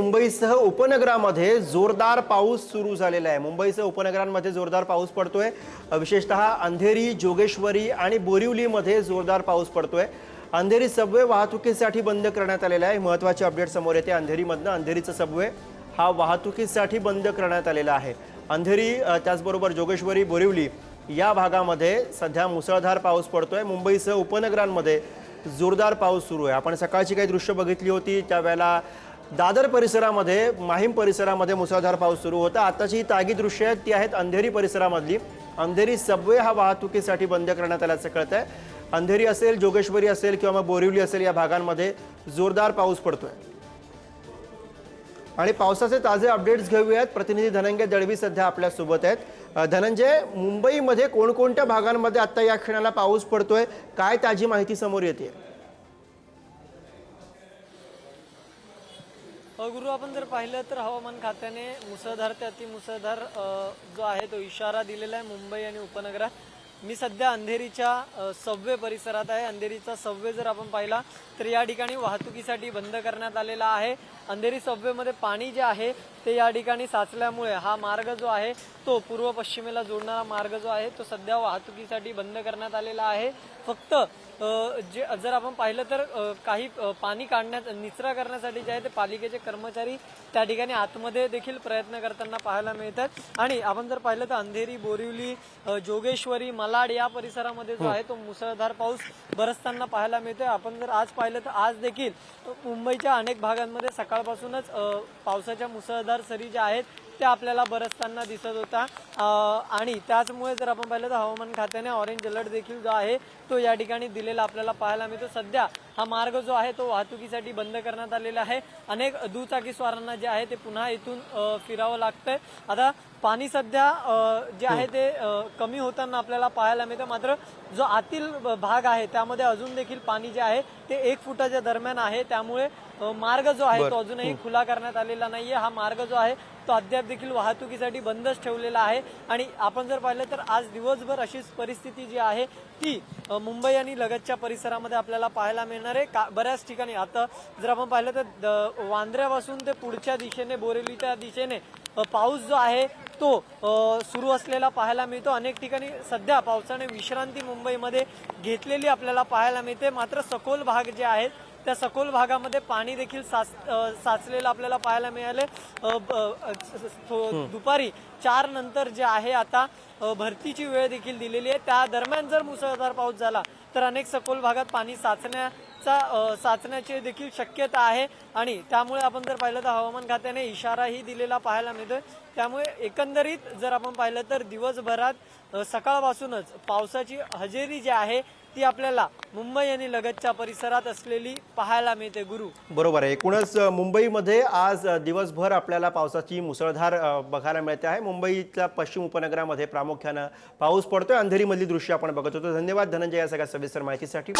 मुंबईसह उपनगरामध्ये जोरदार पाऊस सुरू झालेला आहे. मुंबईसह उपनगरांमध्ये जोरदार पाऊस पडतोय. विशेषतः अंधेरी जोगेश्वरी आणि बोरिवलीमध्ये जोरदार पाऊस पडतोय. अंधेरी सबवे वाहतुकीसाठी बंद करण्यात आलेला आहे. महत्त्वाची अपडेट समोर येते. अंधेरीमधनं अंधेरीचं सबवे हा वाहतुकीसाठी बंद करण्यात आलेला आहे. अंधेरी त्याचबरोबर जोगेश्वरी बोरिवली या भागामध्ये सध्या मुसळधार पाऊस पडतोय. मुंबईसह उपनगरांमध्ये जोरदार पाऊस सुरू आहे. आपण सकाळची काही दृश्य बघितली होती. त्यावेळेला दादर परिसरामध्ये माहीम परिसरामध्ये मुसळधार पाऊस सुरू होता. आताची ही तागी दृश्य आहेत ती आहेत अंधेरी परिसरामधली. अंधेरी सबवे हा वाहतुकीसाठी बंद करण्यात आल्याचं कळत आहे अंधेरी असेल जोगेश्वरी असेल किंवा मग बोरिवली असेल या भागांमध्ये जोरदार पाऊस पडतोय. आणि पावसाचे ताजे अपडेट्स घेऊयात. प्रतिनिधी धनंजय दळवी सध्या आपल्यासोबत आहेत धनंजय मुंबईमध्ये कोणकोणत्या भागांमध्ये आता या क्षणाला पाऊस पडतोय? काय ताजी माहिती समोर येते गुरु आपण जर पाहिलं तर हवामान खात्याने मुसळधार ते अतिमुसळधार जो आहे तो इशारा दिलेला आहे मुंबई आणि उपनगरात. मी सध्या अंधेरीच्या अ, सव्वे परिसरात आहे. अंधेरीचा सव्वे जर आपण पाहिला तर या ठिकाणी वाहतुकीसाठी बंद करण्यात आलेला आहे. अंधेरी सव्वेमध्ये पाणी जे आहे ते या ठिकाणी साचल्यामुळे हा मार्ग जो आहे तो पूर्व पश्चिमेला जोडणारा मार्ग जो आहे तो सध्या वाहतुकीसाठी बंद करण्यात आलेला आहे. फक्त जे जर आपण पाहिलं तर काही पाणी काढण्यात निचरा करण्यासाठी जे आहे ते पालिकेचे कर्मचारी त्या ठिकाणी आतमध्ये देखील प्रयत्न करताना पाहायला मिळतात. आणि आपण जर पाहिलं तर अंधेरी बोरिवली जोगेश्वरी मला malaड या परिसरामध्ये जो आहे तो मुसळधार पाऊस बरसताना पाहायला मिळतोय. आपण जर आज पाहिलं तर आज देखील मुंबईच्या अनेक भागांमध्ये सकाळपासूनच पावसाच्या मुसळधार सरी ज्या आहेत त्या आपल्याला बरसताना दिसत होता. आणि त्याचमुळे जर आपण पाहिलं तर हवामान खात्याने ऑरेंज अलर्ट देखील जो आहे तो या ठिकाणी दिलेला आपल्याला पाहायला मिळतो. सध्या हा मार्ग जो आहे तो वाहतुकीसाठी बंद करण्यात आलेला आहे. अनेक दुचाकी स्वारांना जे आहे ते पुन्हा इथून फिरावं लागतंय. आता पाणी सध्या जे आहे ते कमी होताना आपल्याला पाहायला मिळतं. मात्र जो आतील भाग आहे त्यामध्ये अजून देखील पाणी जे आहे ते एक फुटाच्या दरम्यान आहे. त्यामुळे मार्ग जो आहे तो अजूनही खुला करण्यात आलेला नाहीये. हा मार्ग जो आहे तो अद्याप देखील वाहतुकीसाठी बंदच ठेवलेला आहे. आणि आपण जर पाहिलं तर आज दिवसभर अशीच परिस्थिती जी आहे ती मुंबई आणि लगतच्या परिसरामध्ये आपल्याला पाहायला मिळणार आहे. का बऱ्याच ठिकाणी आता जर आपण पाहिलं तर द- वांद्र्यापासून ते पुढच्या दिशेने बोरेलीच्या दिशेने पाऊस जो आहे तो सुरू असलेला पाहायला मिळतो. अनेक ठिकाणी सध्या पावसाने विश्रांती मुंबईमध्ये घेतलेली आपल्याला पाहायला मिळते. मात्र सखोल भाग जे आहेत त्या सखोल भागामध्ये पाणी देखील साच साचलेलं आपल्याला पाहायला मिळाले दुपारी चार नंतर जे आहे आता भरतीची वेळ देखील दिलेली आहे. त्या दरम्यान जर मुसळधार पाऊस झाला तर अनेक सखोल भागात पाणी साचण्याचा साचण्याची देखील शक्यता आहे. आणि त्यामुळे आपण जर पाहिलं तर हवामान खात्याने इशाराही दिलेला पाहायला मिळतोय. त्यामुळे एकंदरीत जर आपण पाहिलं तर दिवसभरात सकाळपासूनच पावसाची हजेरी जी आहे ती आपल्याला मुंबई आणि लगतच्या परिसरात असलेली पाहायला मिळते गुरु. बरोबर आहे. एकूणच मुंबईमध्ये आज दिवसभर आपल्याला पावसाची मुसळधार बघायला मिळते आहे. मुंबईच्या पश्चिम उपनगरामध्ये प्रामुख्यानं पाऊस पडतोय. अंधेरीमधली दृश्य आपण बघत होतो. धन्यवाद धनंजय या सगळ्या सविस्तर माहितीसाठी.